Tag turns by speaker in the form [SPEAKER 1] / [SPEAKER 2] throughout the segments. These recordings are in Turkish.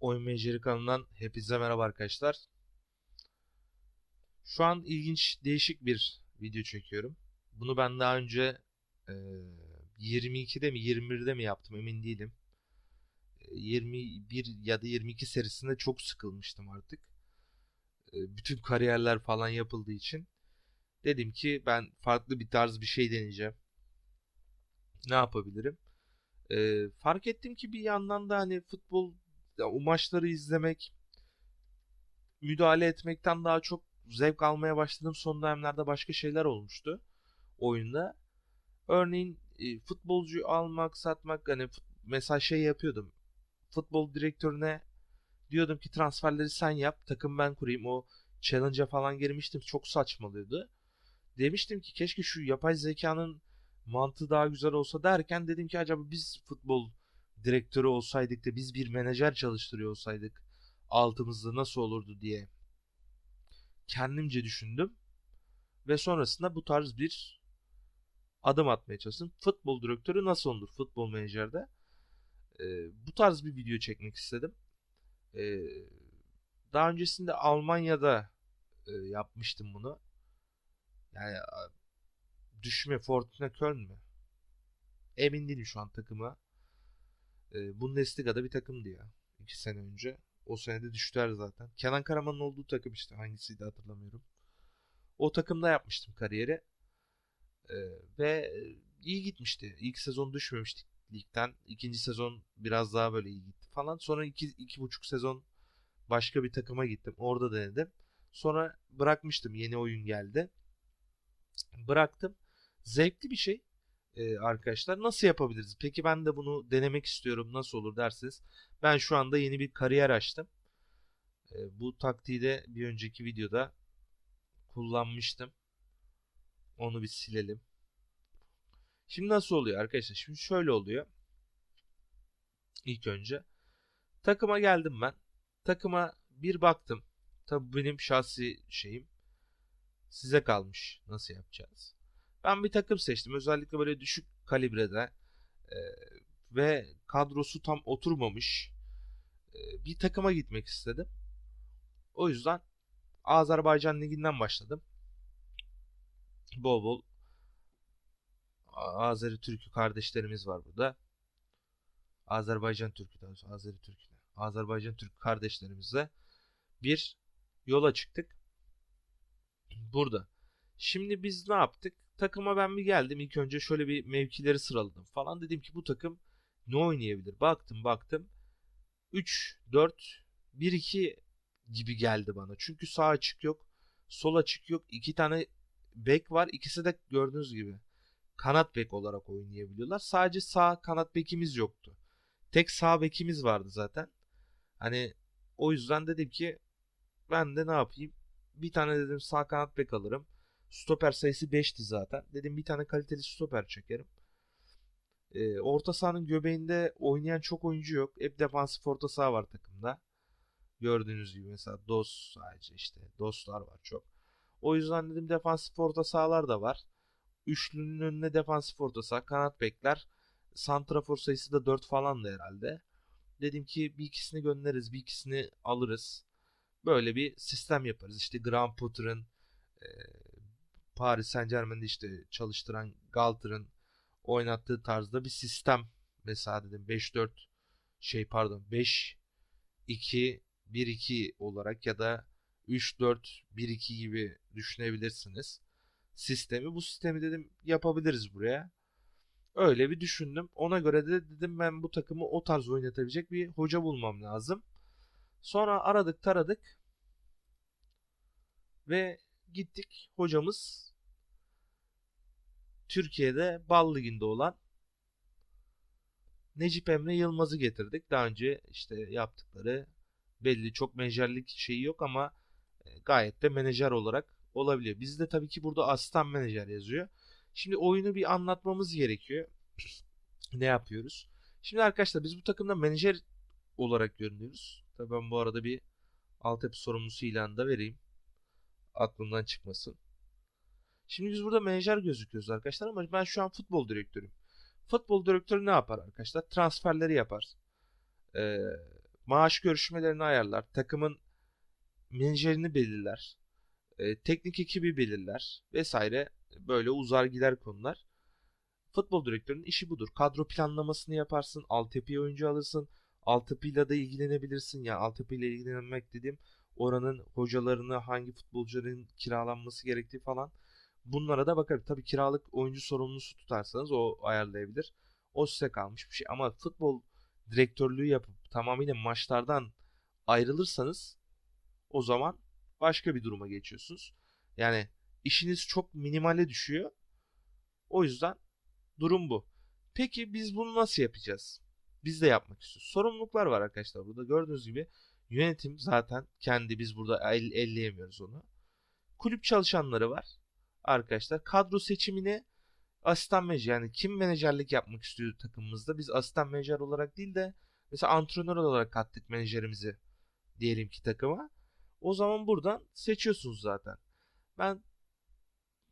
[SPEAKER 1] Oyun Menajeri kanalından hepinize merhaba arkadaşlar. Şu an ilginç, değişik bir video çekiyorum. Bunu ben daha önce e, 22'de mi 21'de mi yaptım emin değilim. E, 21 ya da 22 serisinde çok sıkılmıştım artık. E, bütün kariyerler falan yapıldığı için. Dedim ki ben farklı bir tarz bir şey deneyeceğim. Ne yapabilirim? E, fark ettim ki bir yandan da hani futbol ya o maçları izlemek, müdahale etmekten daha çok zevk almaya başladım. Son dönemlerde başka şeyler olmuştu oyunda. Örneğin e, futbolcu almak, satmak hani mesela şey yapıyordum. Futbol direktörüne diyordum ki transferleri sen yap, takım ben kurayım. O challenge'a falan girmiştim. Çok saçmalıyordu. Demiştim ki keşke şu yapay zekanın mantığı daha güzel olsa derken dedim ki acaba biz futbol direktörü olsaydık da biz bir menajer çalıştırıyor olsaydık altımızda nasıl olurdu diye kendimce düşündüm ve sonrasında bu tarz bir adım atmaya çalıştım. Futbol direktörü nasıl olur futbol menajerde? Ee, bu tarz bir video çekmek istedim. Ee, daha öncesinde Almanya'da e, yapmıştım bunu. Yani düşme Fortuna Köln mü? Emin değilim şu an takıma. E, Bundesliga'da bir takımdı ya. iki sene önce. O sene de düştüler zaten. Kenan Karaman'ın olduğu takım işte. Hangisiydi hatırlamıyorum. O takımda yapmıştım kariyeri. E, ve e, iyi gitmişti. İlk sezon düşmemiştik ligden. İkinci sezon biraz daha böyle iyi gitti falan. Sonra iki, iki buçuk sezon başka bir takıma gittim. Orada denedim. Sonra bırakmıştım. Yeni oyun geldi. Bıraktım. Zevkli bir şey e, arkadaşlar. Nasıl yapabiliriz? Peki ben de bunu denemek istiyorum. Nasıl olur derseniz. Ben şu anda yeni bir kariyer açtım. E, bu taktiği de bir önceki videoda kullanmıştım. Onu bir silelim. Şimdi nasıl oluyor arkadaşlar? Şimdi şöyle oluyor. İlk önce takıma geldim ben. Takıma bir baktım. Tabii benim şahsi şeyim. Size kalmış. Nasıl yapacağız? Ben bir takım seçtim. Özellikle böyle düşük kalibrede e, ve kadrosu tam oturmamış e, bir takıma gitmek istedim. O yüzden Azerbaycan Ligi'nden başladım. Bol bol Azeri Türk'ü kardeşlerimiz var burada. Azerbaycan Türk'ü daha doğrusu Azeri Türk'ü. Azerbaycan Türk kardeşlerimizle bir yola çıktık. Burada. Şimdi biz ne yaptık? Takıma ben bir geldim. İlk önce şöyle bir mevkileri sıraladım falan. Dedim ki bu takım ne oynayabilir? Baktım baktım. 3, 4, 1, 2 gibi geldi bana. Çünkü sağ açık yok. Sol açık yok. İki tane bek var. İkisi de gördüğünüz gibi kanat bek olarak oynayabiliyorlar. Sadece sağ kanat bekimiz yoktu. Tek sağ bekimiz vardı zaten. Hani o yüzden dedim ki ben de ne yapayım? Bir tane dedim sağ kanat bek alırım. Stoper sayısı 5'ti zaten. Dedim bir tane kaliteli stoper çekerim. Ee, orta sahanın göbeğinde oynayan çok oyuncu yok. Hep defansif orta saha var takımda. Gördüğünüz gibi mesela Dos sadece işte Dostlar var çok. O yüzden dedim defansif orta sahalar da var. Üçlünün önüne defansif orta saha, kanat bekler. Santrafor sayısı da 4 falan da herhalde. Dedim ki bir ikisini göndeririz, bir ikisini alırız. Böyle bir sistem yaparız. İşte Graham Potter'ın e, Paris Saint Germain'de işte çalıştıran Galter'ın oynattığı tarzda bir sistem. Mesela dedim 5-4 şey pardon 5-2-1-2 olarak ya da 3-4-1-2 gibi düşünebilirsiniz. Sistemi bu sistemi dedim yapabiliriz buraya. Öyle bir düşündüm. Ona göre de dedim ben bu takımı o tarz oynatabilecek bir hoca bulmam lazım. Sonra aradık taradık ve gittik hocamız Türkiye'de Bal Ligi'nde olan Necip Emre Yılmaz'ı getirdik. Daha önce işte yaptıkları belli çok menajerlik şeyi yok ama e, gayet de menajer olarak olabiliyor. Bizde tabii ki burada asistan menajer yazıyor. Şimdi oyunu bir anlatmamız gerekiyor. ne yapıyoruz? Şimdi arkadaşlar biz bu takımda menajer olarak görünüyoruz. Tabii ben bu arada bir altyapı sorumlusu ilanı da vereyim. Aklımdan çıkmasın. Şimdi biz burada menajer gözüküyoruz arkadaşlar ama ben şu an futbol direktörüyüm. Futbol direktörü ne yapar arkadaşlar? Transferleri yapar. Ee, maaş görüşmelerini ayarlar, takımın menajerini belirler, e, teknik ekibi belirler vesaire böyle uzar gider konular. Futbol direktörünün işi budur. Kadro planlamasını yaparsın, altyapıya oyuncu alırsın, altyapıyla da ilgilenebilirsin. Yani altyapıyla ilgilenmek dediğim oranın hocalarını, hangi futbolcuların kiralanması gerektiği falan. Bunlara da bakar. Tabii kiralık oyuncu sorumlusu tutarsanız o ayarlayabilir. O size kalmış bir şey. Ama futbol direktörlüğü yapıp tamamıyla maçlardan ayrılırsanız o zaman başka bir duruma geçiyorsunuz. Yani işiniz çok minimale düşüyor. O yüzden durum bu. Peki biz bunu nasıl yapacağız? Biz de yapmak istiyoruz. Sorumluluklar var arkadaşlar burada. Gördüğünüz gibi yönetim zaten kendi biz burada el, elleyemiyoruz onu. Kulüp çalışanları var. Arkadaşlar kadro seçimini asistan menajer yani kim menajerlik yapmak istiyor takımımızda biz asistan menajer olarak değil de mesela antrenör olarak kattık menajerimizi diyelim ki takıma. O zaman buradan seçiyorsunuz zaten. Ben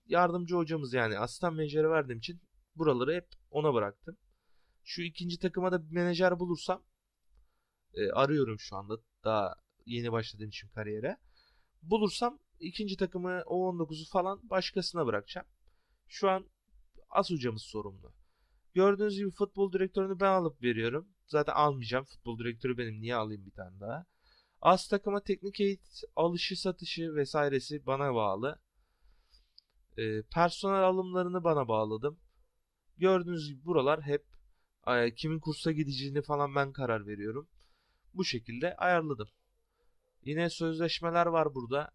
[SPEAKER 1] yardımcı hocamız yani asistan menajeri verdiğim için buraları hep ona bıraktım. Şu ikinci takıma da bir menajer bulursam e, arıyorum şu anda. Daha yeni başladığım için kariyere. Bulursam ikinci takımı O19'u falan başkasına bırakacağım. Şu an as hocamız sorumlu. Gördüğünüz gibi futbol direktörünü ben alıp veriyorum. Zaten almayacağım. Futbol direktörü benim. Niye alayım bir tane daha? Az takıma teknik eğit, alışı satışı vesairesi bana bağlı. E, personel alımlarını bana bağladım. Gördüğünüz gibi buralar hep e, kimin kursa gideceğini falan ben karar veriyorum. Bu şekilde ayarladım. Yine sözleşmeler var burada.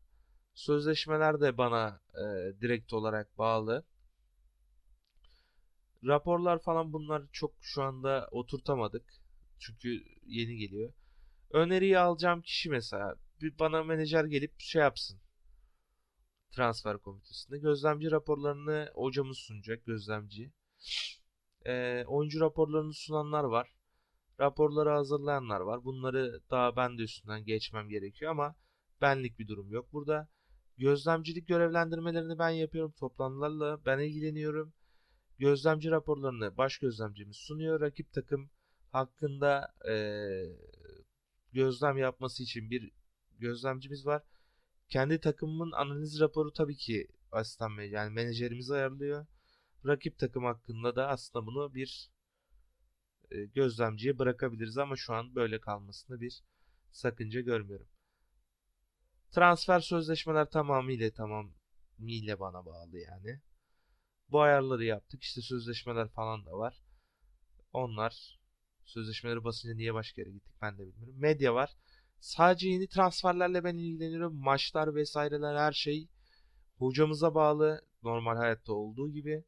[SPEAKER 1] Sözleşmeler de bana e, direkt olarak bağlı. Raporlar falan bunlar çok şu anda oturtamadık. Çünkü yeni geliyor. Öneriyi alacağım kişi mesela bir bana menajer gelip şey yapsın. Transfer komitesinde gözlemci raporlarını hocamız sunacak gözlemci. E, oyuncu raporlarını sunanlar var. Raporları hazırlayanlar var. Bunları daha ben de üstünden geçmem gerekiyor ama benlik bir durum yok burada. Gözlemcilik görevlendirmelerini ben yapıyorum. Toplantılarla ben ilgileniyorum. Gözlemci raporlarını baş gözlemcimiz sunuyor. Rakip takım hakkında e, gözlem yapması için bir gözlemcimiz var. Kendi takımımın analiz raporu tabii ki asistan yani menajerimiz ayarlıyor. Rakip takım hakkında da aslında bunu bir e, gözlemciye bırakabiliriz ama şu an böyle kalmasında bir sakınca görmüyorum. Transfer sözleşmeler tamamıyla tamamıyla bana bağlı yani. Bu ayarları yaptık. İşte sözleşmeler falan da var. Onlar sözleşmeleri basınca niye başka yere gittik ben de bilmiyorum. Medya var. Sadece yeni transferlerle ben ilgileniyorum. Maçlar vesaireler her şey hocamıza bağlı. Normal hayatta olduğu gibi.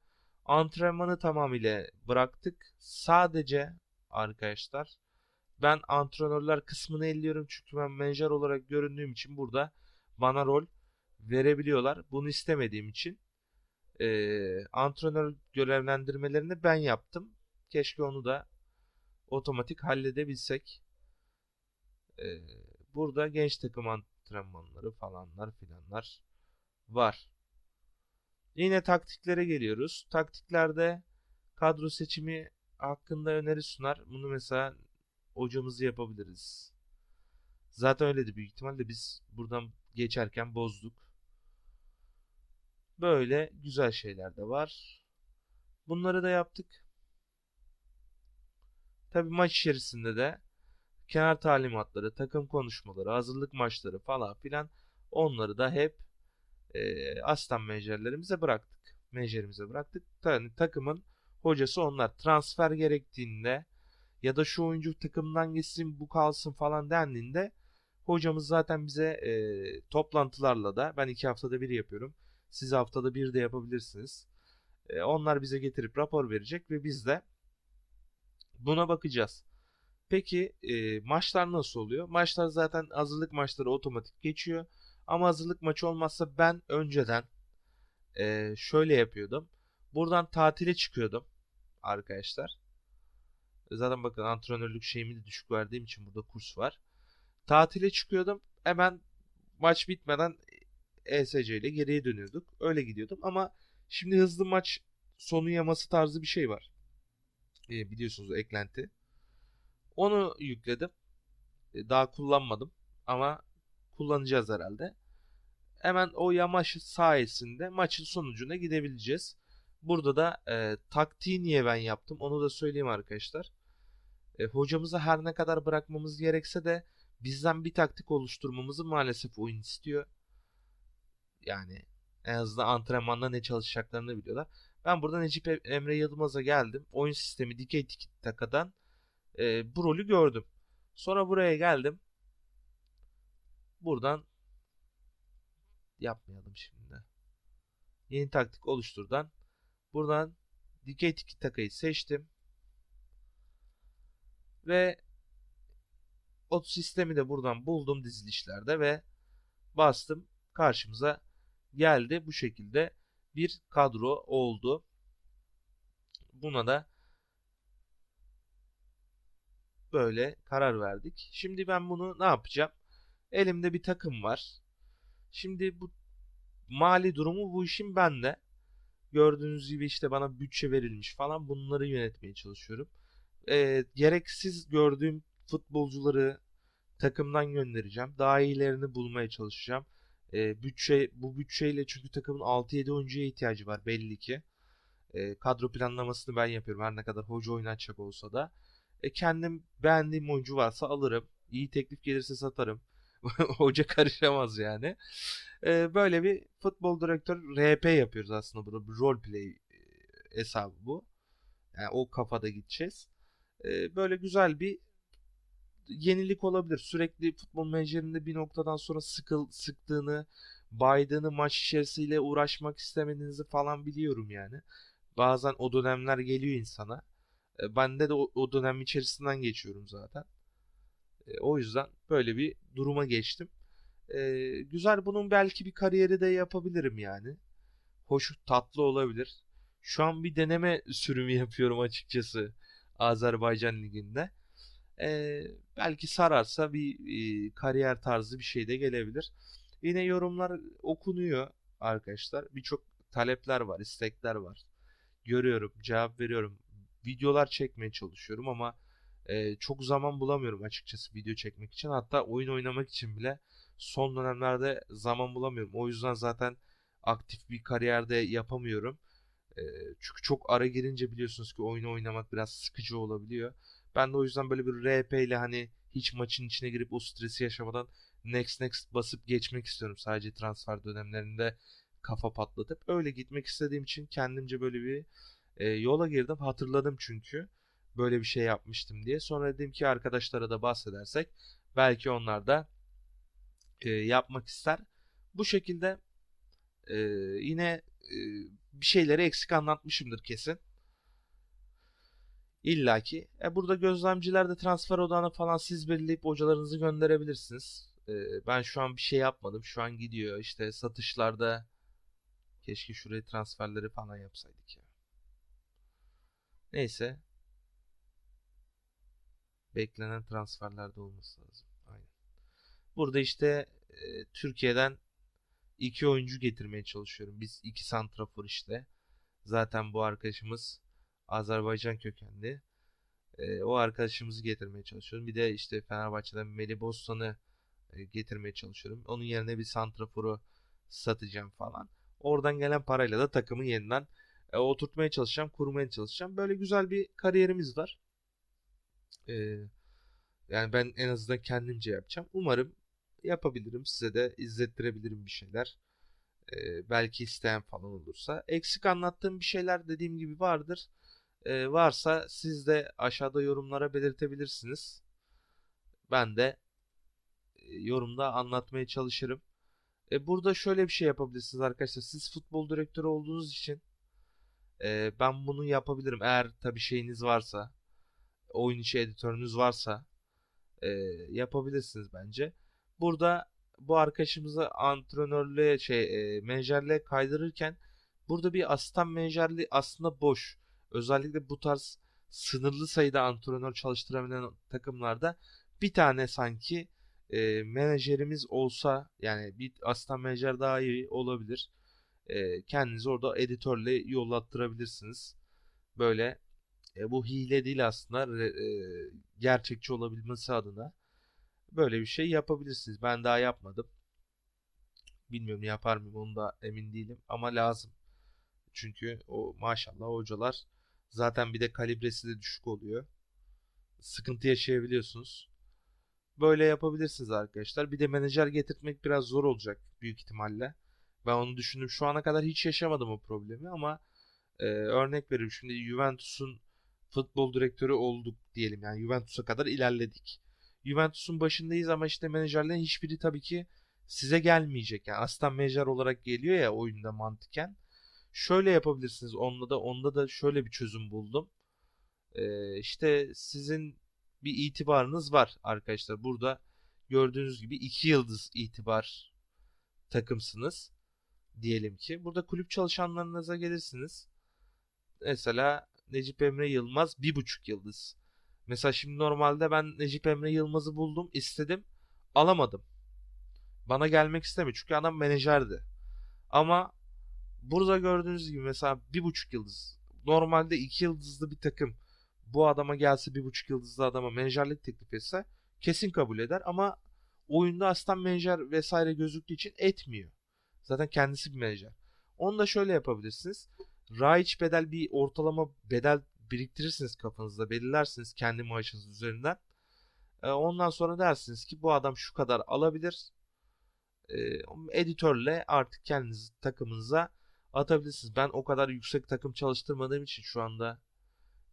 [SPEAKER 1] Antrenmanı tamamıyla bıraktık. Sadece arkadaşlar ben antrenörler kısmını elliyorum çünkü ben menajer olarak göründüğüm için burada bana rol verebiliyorlar. Bunu istemediğim için e, antrenör görevlendirmelerini ben yaptım. Keşke onu da otomatik halledebilsek. E, burada genç takım antrenmanları falanlar filanlar var. Yine taktiklere geliyoruz. Taktiklerde kadro seçimi hakkında öneri sunar. Bunu mesela hocamızı yapabiliriz. Zaten öyleydi büyük ihtimalle biz buradan geçerken bozduk. Böyle güzel şeyler de var. Bunları da yaptık. Tabi maç içerisinde de kenar talimatları, takım konuşmaları, hazırlık maçları falan filan onları da hep e, aslan menajerlerimize bıraktık. Menajerimize bıraktık. Yani takımın hocası onlar. Transfer gerektiğinde ya da şu oyuncu takımdan gitsin bu kalsın falan dendiğinde hocamız zaten bize e, toplantılarla da ben iki haftada bir yapıyorum. Siz haftada bir de yapabilirsiniz. E, onlar bize getirip rapor verecek ve biz de buna bakacağız. Peki e, maçlar nasıl oluyor? Maçlar zaten hazırlık maçları otomatik geçiyor. Ama hazırlık maçı olmazsa ben önceden e, şöyle yapıyordum. Buradan tatile çıkıyordum arkadaşlar. Zaten bakın antrenörlük şeyimi de düşük verdiğim için burada kurs var. Tatile çıkıyordum. Hemen maç bitmeden ESC ile geriye dönüyorduk. Öyle gidiyordum ama şimdi hızlı maç sonu yaması tarzı bir şey var. E, biliyorsunuz eklenti. Onu yükledim. E, Daha kullanmadım ama kullanacağız herhalde. Hemen o yamaç sayesinde maçın sonucuna gidebileceğiz. Burada da e, taktiği niye ben yaptım onu da söyleyeyim arkadaşlar. E, hocamıza her ne kadar bırakmamız gerekse de bizden bir taktik oluşturmamızı maalesef oyun istiyor. Yani en azından antrenmanda ne çalışacaklarını biliyorlar. Ben burada Necip Em- Emre Yılmaz'a geldim. Oyun sistemi dikey takadan e, bu rolü gördüm. Sonra buraya geldim. Buradan yapmayalım şimdi. Yeni taktik oluşturdan. Buradan dikey tiki takayı seçtim. Ve o sistemi de buradan buldum dizilişlerde ve bastım. Karşımıza geldi. Bu şekilde bir kadro oldu. Buna da böyle karar verdik. Şimdi ben bunu ne yapacağım? Elimde bir takım var. Şimdi bu mali durumu bu işin bende. Gördüğünüz gibi işte bana bütçe verilmiş falan bunları yönetmeye çalışıyorum. Ee, gereksiz gördüğüm futbolcuları takımdan göndereceğim. Daha iyilerini bulmaya çalışacağım. Ee, bütçe bu bütçeyle çünkü takımın 6-7 oyuncuya ihtiyacı var belli ki. Ee, kadro planlamasını ben yapıyorum her ne kadar hoca oynatacak olsa da. E, kendim beğendiğim oyuncu varsa alırım. İyi teklif gelirse satarım. Hoca karışamaz yani. Ee, böyle bir futbol direktör RP yapıyoruz aslında burada. Bir role play e, hesabı bu. Yani o kafada gideceğiz. Ee, böyle güzel bir yenilik olabilir. Sürekli futbol menajerinde bir noktadan sonra sıkıl, sıktığını, baydığını maç içerisiyle uğraşmak istemediğinizi falan biliyorum yani. Bazen o dönemler geliyor insana. E, bende de o, dönem içerisinden geçiyorum zaten. E, o yüzden böyle bir duruma geçtim. Güzel bunun belki bir kariyeri de yapabilirim yani. Hoş tatlı olabilir. Şu an bir deneme sürümü yapıyorum açıkçası Azerbaycan Ligi'nde. E, belki sararsa bir e, kariyer tarzı bir şey de gelebilir. Yine yorumlar okunuyor arkadaşlar. Birçok talepler var, istekler var. Görüyorum, cevap veriyorum. Videolar çekmeye çalışıyorum ama e, çok zaman bulamıyorum açıkçası video çekmek için. Hatta oyun oynamak için bile son dönemlerde zaman bulamıyorum. O yüzden zaten aktif bir kariyerde yapamıyorum. Çünkü çok ara girince biliyorsunuz ki oyunu oynamak biraz sıkıcı olabiliyor. Ben de o yüzden böyle bir RP ile hani hiç maçın içine girip o stresi yaşamadan next next basıp geçmek istiyorum. Sadece transfer dönemlerinde kafa patlatıp öyle gitmek istediğim için kendimce böyle bir e, yola girdim. Hatırladım çünkü böyle bir şey yapmıştım diye. Sonra dedim ki arkadaşlara da bahsedersek belki onlar da e, yapmak ister. Bu şekilde e, yine e, bir şeyleri eksik anlatmışımdır kesin. İlla ki. E, burada gözlemciler de transfer odağını falan siz belirleyip hocalarınızı gönderebilirsiniz. E, ben şu an bir şey yapmadım. Şu an gidiyor. İşte satışlarda keşke şuraya transferleri falan yapsaydık ya. Neyse. Beklenen transferlerde olması lazım. Aynen. Burada işte e, Türkiye'den iki oyuncu getirmeye çalışıyorum. Biz iki santrafor işte. Zaten bu arkadaşımız Azerbaycan kökenli. E, o arkadaşımızı getirmeye çalışıyorum. Bir de işte Fenerbahçe'den Melih Bostan'ı e, getirmeye çalışıyorum. Onun yerine bir santraforu satacağım falan. Oradan gelen parayla da takımı yeniden e, oturtmaya çalışacağım, kurmaya çalışacağım. Böyle güzel bir kariyerimiz var. E, yani ben en azından kendimce yapacağım. Umarım yapabilirim. Size de izlettirebilirim bir şeyler. E, belki isteyen falan olursa. Eksik anlattığım bir şeyler dediğim gibi vardır. E, varsa siz de aşağıda yorumlara belirtebilirsiniz. Ben de e, yorumda anlatmaya çalışırım. E, burada şöyle bir şey yapabilirsiniz arkadaşlar. Siz futbol direktörü olduğunuz için e, ben bunu yapabilirim. Eğer tabi şeyiniz varsa, oyun içi editörünüz varsa e, yapabilirsiniz bence. Burada bu arkadaşımızı antrenörlüğe şey e, menajerliğe kaydırırken burada bir asistan menajerliği aslında boş. Özellikle bu tarz sınırlı sayıda antrenör çalıştırabilen takımlarda bir tane sanki e, menajerimiz olsa yani bir asistan menajer daha iyi olabilir. E, kendinizi orada editörle yollattırabilirsiniz. Böyle e, bu hile değil aslında e, gerçekçi olabilmesi adına. Böyle bir şey yapabilirsiniz. Ben daha yapmadım. Bilmiyorum yapar mıyım onu da emin değilim ama lazım. Çünkü o maşallah hocalar zaten bir de kalibresi de düşük oluyor. Sıkıntı yaşayabiliyorsunuz. Böyle yapabilirsiniz arkadaşlar. Bir de menajer getirtmek biraz zor olacak büyük ihtimalle. Ben onu düşündüm. Şu ana kadar hiç yaşamadım o problemi ama e, örnek veriyorum. Şimdi Juventus'un futbol direktörü olduk diyelim. Yani Juventus'a kadar ilerledik. Juventus'un başındayız ama işte menajerlerin hiçbiri tabii ki size gelmeyecek. Yani aslan menajer olarak geliyor ya oyunda mantıken. Şöyle yapabilirsiniz. Onda da onda da şöyle bir çözüm buldum. Ee, işte sizin bir itibarınız var arkadaşlar. Burada gördüğünüz gibi iki yıldız itibar takımsınız diyelim ki. Burada kulüp çalışanlarınıza gelirsiniz. Mesela Necip Emre Yılmaz bir buçuk yıldız. Mesela şimdi normalde ben Necip Emre Yılmaz'ı buldum, istedim, alamadım. Bana gelmek istemiyor çünkü adam menajerdi. Ama burada gördüğünüz gibi mesela bir buçuk yıldız. Normalde iki yıldızlı bir takım bu adama gelse bir buçuk yıldızlı adama menajerlik teklif etse kesin kabul eder ama oyunda aslan menajer vesaire gözüktüğü için etmiyor. Zaten kendisi bir menajer. Onu da şöyle yapabilirsiniz. Raiç bedel bir ortalama bedel biriktirirsiniz kafanızda belirlersiniz kendi maaşınız üzerinden. E, ondan sonra dersiniz ki bu adam şu kadar alabilir. E, editörle artık kendiniz takımınıza atabilirsiniz. Ben o kadar yüksek takım çalıştırmadığım için şu anda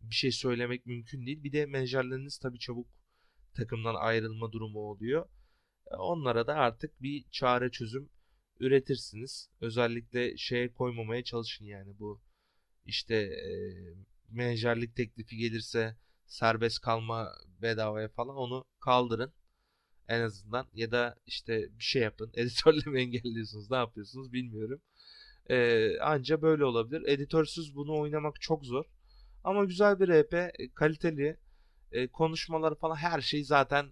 [SPEAKER 1] bir şey söylemek mümkün değil. Bir de menajerleriniz tabii çabuk takımdan ayrılma durumu oluyor. E, onlara da artık bir çare çözüm üretirsiniz. Özellikle şeye koymamaya çalışın yani bu işte e, menajerlik teklifi gelirse serbest kalma bedavaya falan onu kaldırın en azından. Ya da işte bir şey yapın editörle mi engelliyorsunuz ne yapıyorsunuz bilmiyorum. Ee, anca böyle olabilir. Editörsüz bunu oynamak çok zor. Ama güzel bir RP e, kaliteli e, konuşmaları falan her şey zaten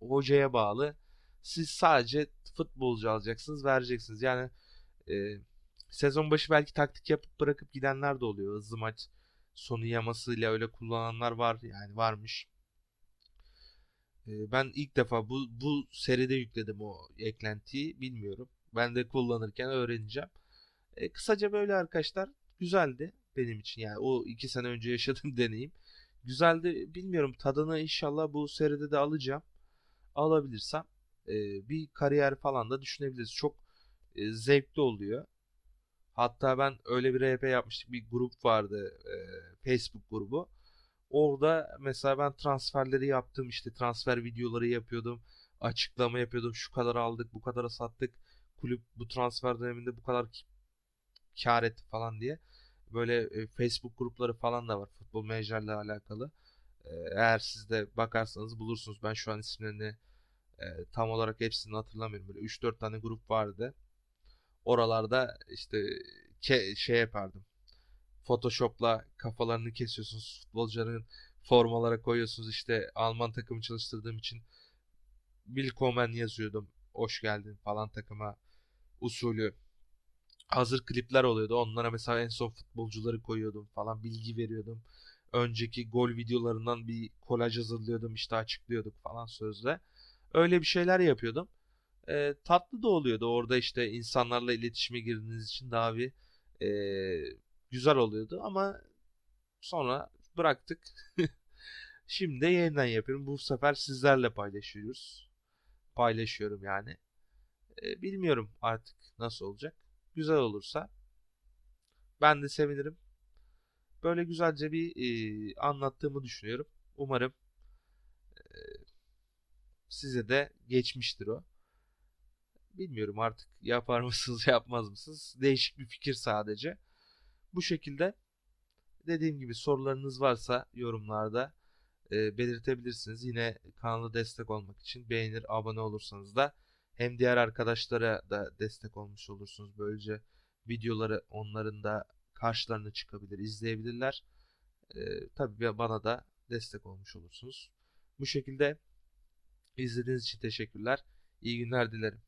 [SPEAKER 1] hocaya bağlı. Siz sadece futbolcu alacaksınız vereceksiniz. Yani e, sezon başı belki taktik yapıp bırakıp gidenler de oluyor hızlı maç sonu yamasıyla öyle kullananlar var yani varmış. Ee, ben ilk defa bu bu seride yükledim o eklentiyi bilmiyorum. Ben de kullanırken öğreneceğim. E, kısaca böyle arkadaşlar güzeldi benim için yani o iki sene önce yaşadığım deneyim. Güzeldi bilmiyorum tadını inşallah bu seride de alacağım. Alabilirsem e, bir kariyer falan da düşünebiliriz. Çok e, zevkli oluyor. Hatta ben öyle bir RP yapmıştık. Bir grup vardı. E, Facebook grubu. Orada mesela ben transferleri yaptım. işte transfer videoları yapıyordum. Açıklama yapıyordum. Şu kadar aldık, bu kadara sattık. Kulüp bu transfer döneminde bu kadar kar etti falan diye. Böyle e, Facebook grupları falan da var. Futbol menajerle alakalı. E, eğer siz de bakarsanız bulursunuz. Ben şu an isimlerini e, tam olarak hepsini hatırlamıyorum. Böyle 3-4 tane grup vardı oralarda işte ke şey yapardım. Photoshop'la kafalarını kesiyorsunuz. Futbolcuların formalara koyuyorsunuz. İşte Alman takımı çalıştırdığım için Willkommen yazıyordum. Hoş geldin falan takıma usulü. Hazır klipler oluyordu. Onlara mesela en son futbolcuları koyuyordum falan. Bilgi veriyordum. Önceki gol videolarından bir kolaj hazırlıyordum. işte açıklıyorduk falan sözle. Öyle bir şeyler yapıyordum e, tatlı da oluyordu. Orada işte insanlarla iletişime girdiğiniz için daha bir e, güzel oluyordu. Ama sonra bıraktık. Şimdi de yeniden yapıyorum. Bu sefer sizlerle paylaşıyoruz. Paylaşıyorum yani. E, bilmiyorum artık nasıl olacak. Güzel olursa ben de sevinirim. Böyle güzelce bir e, anlattığımı düşünüyorum. Umarım e, size de geçmiştir o. Bilmiyorum artık yapar mısınız yapmaz mısınız? Değişik bir fikir sadece. Bu şekilde dediğim gibi sorularınız varsa yorumlarda e, belirtebilirsiniz. Yine kanala destek olmak için beğenir, abone olursanız da hem diğer arkadaşlara da destek olmuş olursunuz. Böylece videoları onların da karşılarına çıkabilir, izleyebilirler. E, tabii bana da destek olmuş olursunuz. Bu şekilde izlediğiniz için teşekkürler. İyi günler dilerim.